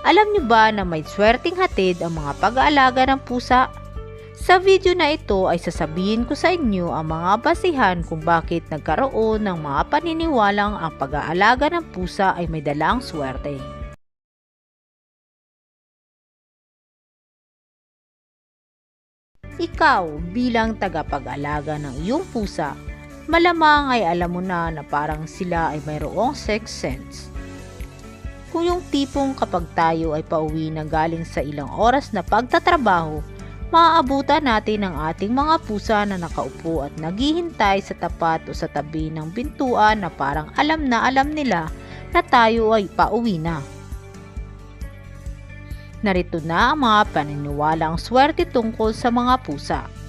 Alam niyo ba na may swerteng hatid ang mga pag-aalaga ng pusa? Sa video na ito ay sasabihin ko sa inyo ang mga basihan kung bakit nagkaroon ng mga paniniwalang ang pag-aalaga ng pusa ay may dalang swerte. Ikaw bilang tagapag-alaga ng iyong pusa, malamang ay alam mo na na parang sila ay mayroong sex sense. Kung yung tipong kapag tayo ay pauwi na galing sa ilang oras na pagtatrabaho, maaabutan natin ang ating mga pusa na nakaupo at naghihintay sa tapat o sa tabi ng bintuan na parang alam na alam nila na tayo ay pauwi na. Narito na ang mga paniniwalang swerte tungkol sa mga pusa.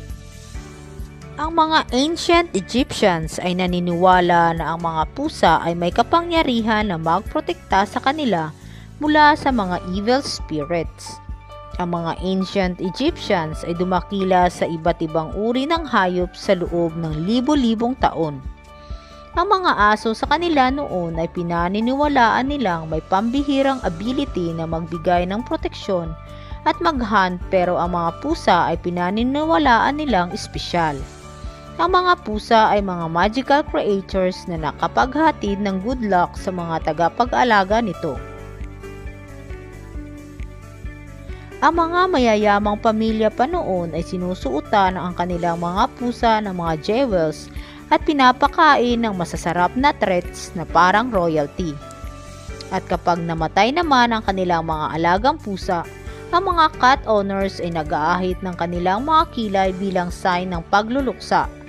Ang mga ancient Egyptians ay naniniwala na ang mga pusa ay may kapangyarihan na magprotekta sa kanila mula sa mga evil spirits. Ang mga ancient Egyptians ay dumakila sa iba't ibang uri ng hayop sa loob ng libo-libong taon. Ang mga aso sa kanila noon ay pinaniniwalaan nilang may pambihirang ability na magbigay ng proteksyon at mag-hunt pero ang mga pusa ay pinaniniwalaan nilang espesyal. Ang mga pusa ay mga magical creatures na nakapaghatid ng good luck sa mga tagapag-alaga nito. Ang mga mayayamang pamilya pa noon ay sinusuotan ang kanilang mga pusa ng mga jewels at pinapakain ng masasarap na treats na parang royalty. At kapag namatay naman ang kanilang mga alagang pusa, ang mga cat owners ay nag-aahit ng kanilang mga kilay bilang sign ng pagluluksa.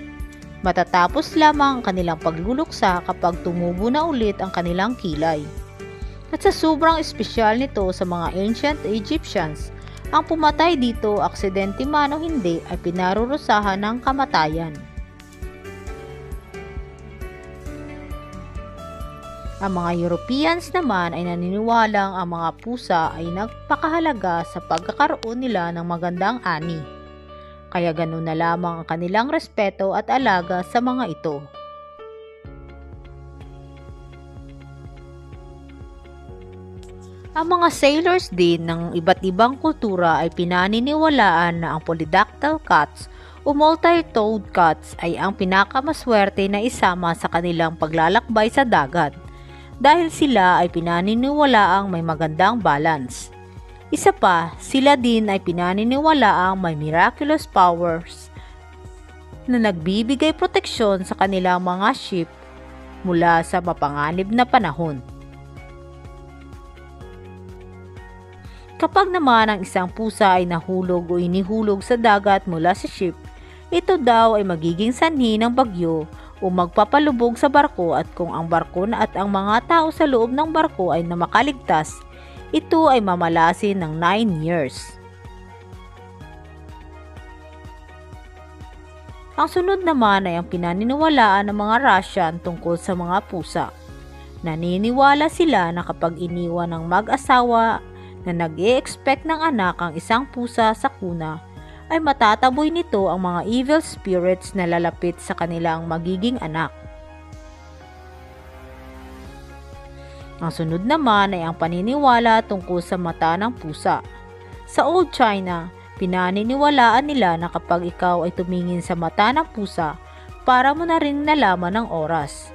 Matatapos lamang ang kanilang pagluluksa kapag tumubo na ulit ang kanilang kilay. At sa sobrang espesyal nito sa mga ancient Egyptians, ang pumatay dito, aksidente man o hindi, ay pinarurusahan ng kamatayan. Ang mga Europeans naman ay naniniwalang ang mga pusa ay nagpakahalaga sa pagkakaroon nila ng magandang ani. Kaya ganun na lamang ang kanilang respeto at alaga sa mga ito. Ang mga sailors din ng iba't ibang kultura ay pinaniniwalaan na ang polydactyl cats o multi-toed cats ay ang pinakamaswerte na isama sa kanilang paglalakbay sa dagat dahil sila ay pinaniniwalaang may magandang balance. Isa pa, sila din ay pinaniniwalaang may miraculous powers na nagbibigay proteksyon sa kanilang mga ship mula sa mapanganib na panahon. Kapag naman ang isang pusa ay nahulog o inihulog sa dagat mula sa ship, ito daw ay magiging sanhi ng bagyo o magpapalubog sa barko at kung ang barko na at ang mga tao sa loob ng barko ay namakaligtas, ito ay mamalasin ng 9 years. Ang sunod naman ay ang pinaniniwalaan ng mga Russian tungkol sa mga pusa. Naniniwala sila na kapag iniwan ng mag-asawa na nag expect ng anak ang isang pusa sa kuna, ay matataboy nito ang mga evil spirits na lalapit sa kanilang magiging anak. Ang sunod naman ay ang paniniwala tungkol sa mata ng pusa. Sa Old China, pinaniniwalaan nila na kapag ikaw ay tumingin sa mata ng pusa, para mo na rin nalaman ang oras.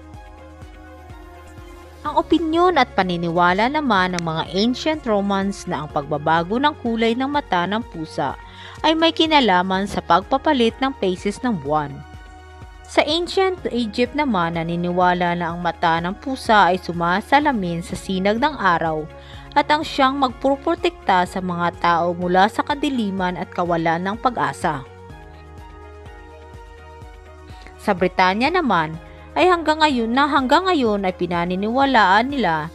Ang opinyon at paniniwala naman ng mga ancient Romans na ang pagbabago ng kulay ng mata ng pusa ay may kinalaman sa pagpapalit ng phases ng buwan. Sa ancient Egypt naman naniniwala na ang mata ng pusa ay sumasalamin sa sinag ng araw at ang siyang magpuprotekta sa mga tao mula sa kadiliman at kawalan ng pag-asa. Sa Britanya naman ay hanggang ngayon na hanggang ngayon ay pinaniniwalaan nila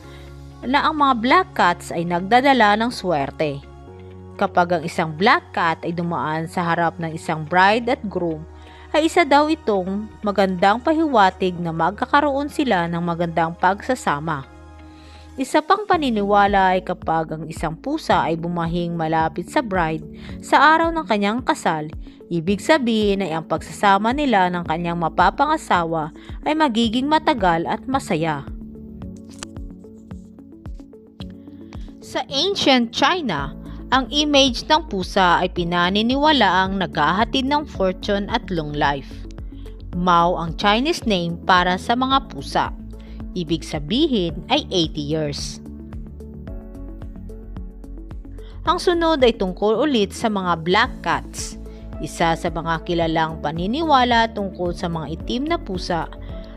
na ang mga black cats ay nagdadala ng swerte kapag ang isang black cat ay dumaan sa harap ng isang bride at groom, ay isa daw itong magandang pahiwatig na magkakaroon sila ng magandang pagsasama. Isa pang paniniwala ay kapag ang isang pusa ay bumahing malapit sa bride sa araw ng kanyang kasal, ibig sabihin ay ang pagsasama nila ng kanyang mapapangasawa ay magiging matagal at masaya. Sa ancient China, ang image ng pusa ay pinaniniwalaang naghahatid ng fortune at long life. Mao ang Chinese name para sa mga pusa. Ibig sabihin ay 80 years. Ang sunod ay tungkol ulit sa mga black cats. Isa sa mga kilalang paniniwala tungkol sa mga itim na pusa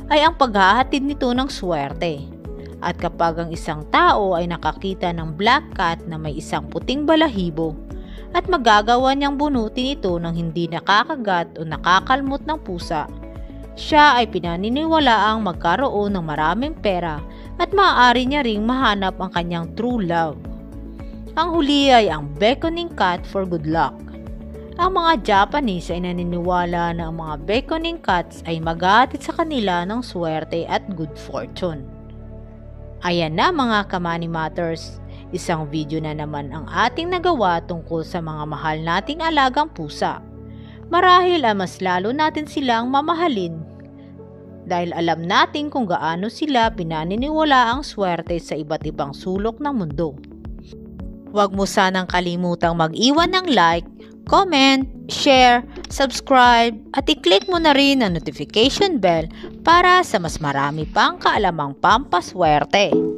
ay ang paghahatid nito ng swerte. At kapag ang isang tao ay nakakita ng black cat na may isang puting balahibo at magagawa niyang bunutin ito ng hindi nakakagat o nakakalmot ng pusa, siya ay pinaniniwalaang magkaroon ng maraming pera at maaari niya ring mahanap ang kanyang true love. Ang huli ay ang beckoning cat for good luck. Ang mga Japanese ay naniniwala na ang mga beckoning cats ay maghahatid sa kanila ng swerte at good fortune. Ayan na mga Kamani Matters, isang video na naman ang ating nagawa tungkol sa mga mahal nating alagang pusa. Marahil ay mas lalo natin silang mamahalin dahil alam natin kung gaano sila pinaniniwala ang swerte sa iba't ibang sulok ng mundo. Huwag mo sanang kalimutang mag-iwan ng like, comment, share, subscribe at i-click mo na rin ang notification bell para sa mas marami pang kaalamang pampaswerte.